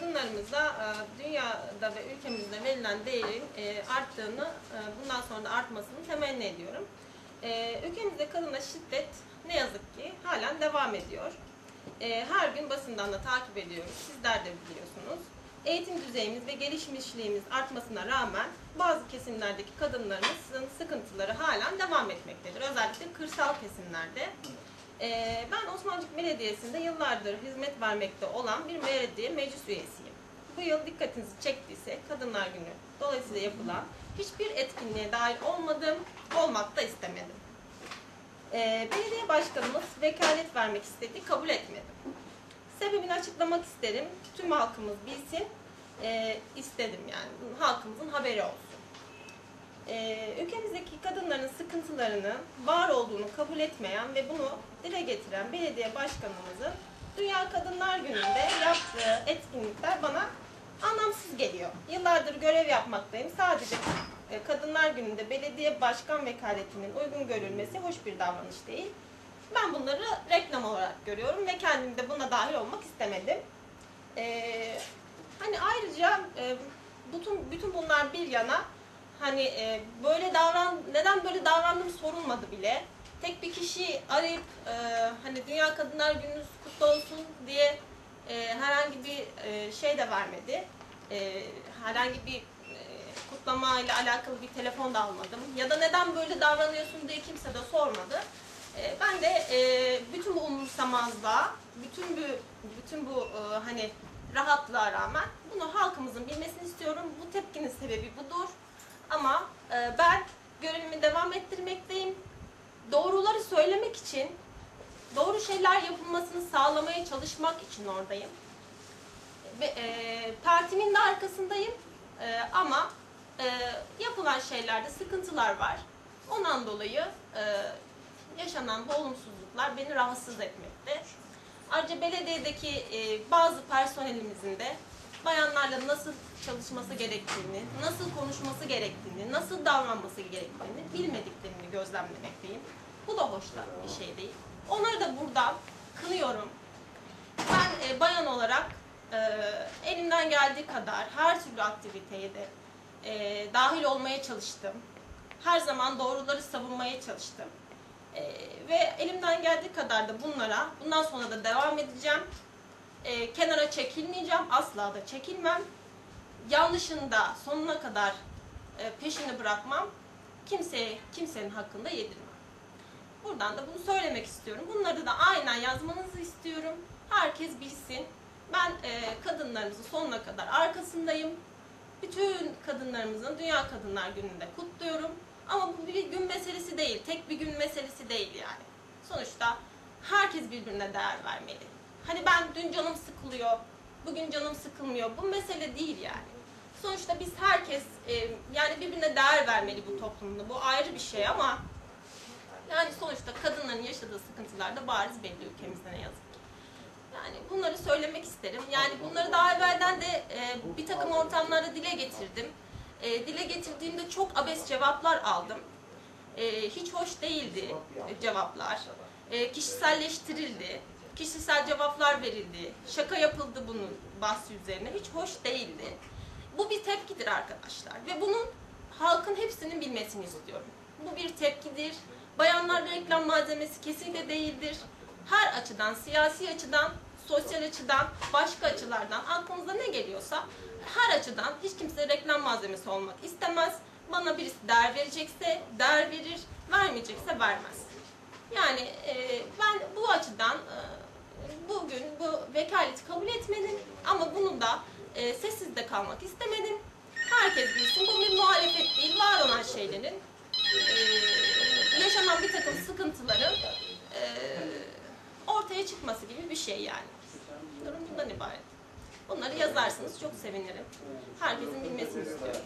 kadınlarımıza e, dünyada ve ülkemizde verilen değerin e, arttığını, e, bundan sonra da artmasını temenni ediyorum. Ülkemizde kadına şiddet ne yazık ki halen devam ediyor. Her gün basından da takip ediyoruz, sizler de biliyorsunuz. Eğitim düzeyimiz ve gelişmişliğimiz artmasına rağmen bazı kesimlerdeki kadınlarımızın sıkıntıları halen devam etmektedir. Özellikle kırsal kesimlerde. Ee, ben Osmancık Belediyesi'nde yıllardır hizmet vermekte olan bir belediye meclis üyesiyim. Bu yıl dikkatinizi çektiyse Kadınlar Günü dolayısıyla yapılan hiçbir etkinliğe dahil olmadım, olmak da istemedim. Ee, belediye başkanımız vekalet vermek istedi, kabul etmedim. Sebebini açıklamak isterim, tüm halkımız bilsin, ee, istedim yani, halkımızın haberi olsun. Ülkemizdeki kadınların sıkıntılarını var olduğunu kabul etmeyen ve bunu dile getiren belediye başkanımızın Dünya Kadınlar Günü'nde yaptığı etkinlikler bana anlamsız geliyor. Yıllardır görev yapmaktayım. Sadece e, Kadınlar Günü'nde belediye başkan vekaletinin uygun görülmesi hoş bir davranış değil. Ben bunları reklam olarak görüyorum ve kendim de buna dahil olmak istemedim. Ee, hani ayrıca e, bütün bütün bunlar bir yana hani e, böyle davran neden böyle davrandığım sorulmadı bile. Tek bir kişi arayıp e, hani Dünya Kadınlar Gününüz kutlu olsun diye e, herhangi bir e, şey de vermedi. E, herhangi bir e, kutlama ile alakalı bir telefon da almadım. Ya da neden böyle davranıyorsun diye kimse de sormadı. E, ben de e, bütün bu umursamazlığa, bütün bu bütün bu e, hani rahatlığa rağmen bunu halkımızın bilmesini istiyorum. Bu tepkinin sebebi budur. Ama e, ben görevimi devam ettirmekteyim. Doğruları söylemek için, doğru şeyler yapılmasını sağlamaya çalışmak için oradayım. Ve e, partimin de arkasındayım. E, ama e, yapılan şeylerde sıkıntılar var. Ondan dolayı e, yaşanan bu olumsuzluklar beni rahatsız etmekte. Ayrıca belediyedeki e, bazı personelimizin de bayanlarla nasıl çalışması gerektiğini, nasıl konuşması gerektiğini, nasıl davranması gerektiğini bilmediklerini gözlemlemekteyim. Bu da hoş bir şey değil. Onları da buradan kınıyorum. Ben e, bayan olarak e, elimden geldiği kadar her türlü aktiviteye de e, dahil olmaya çalıştım. Her zaman doğruları savunmaya çalıştım. E, ve elimden geldiği kadar da bunlara, bundan sonra da devam edeceğim. E, kenara çekilmeyeceğim, asla da çekilmem. Yanlışını da sonuna kadar e, peşini bırakmam. Kimseye, kimsenin hakkında yedirmem. Buradan da bunu söylemek istiyorum. Bunları da aynen yazmanızı istiyorum. Herkes bilsin. Ben e, kadınlarımızın sonuna kadar arkasındayım. Bütün kadınlarımızın Dünya Kadınlar Günü'nde kutluyorum. Ama bu bir gün meselesi değil, tek bir gün meselesi değil yani. Sonuçta herkes birbirine değer vermeli. Hani ben dün canım sıkılıyor, bugün canım sıkılmıyor. Bu mesele değil yani. Biz herkes e, yani birbirine değer vermeli bu toplumda. Bu ayrı bir şey ama yani sonuçta kadınların yaşadığı sıkıntılar da bariz belli ülkemizde ne yazık ki. Yani bunları söylemek isterim. Yani bunları daha evvelden de e, bir takım ortamlarda dile getirdim. E, dile getirdiğimde çok abes cevaplar aldım. E, hiç hoş değildi cevaplar. E, kişiselleştirildi. Kişisel cevaplar verildi. Şaka yapıldı bunun bahsi üzerine. Hiç hoş değildi. Bu bir tepkidir arkadaşlar. Ve bunun halkın hepsinin bilmesini istiyorum. Bu bir tepkidir. Bayanlar reklam malzemesi kesinlikle değildir. Her açıdan, siyasi açıdan, sosyal açıdan, başka açılardan aklınıza ne geliyorsa her açıdan hiç kimse reklam malzemesi olmak istemez. Bana birisi değer verecekse değer verir, vermeyecekse vermez. Yani e, ben bu açıdan e, bugün bu vekaleti kabul etmedim ama bunun da e, sessiz de kalmak istemedim. Herkes bilsin bu bir muhalefet değil, var olan şeylerin e, yaşanan bir takım sıkıntıların e, ortaya çıkması gibi bir şey yani. Durum bundan ibaret. Bunları yazarsınız çok sevinirim. Herkesin bilmesini istiyorum.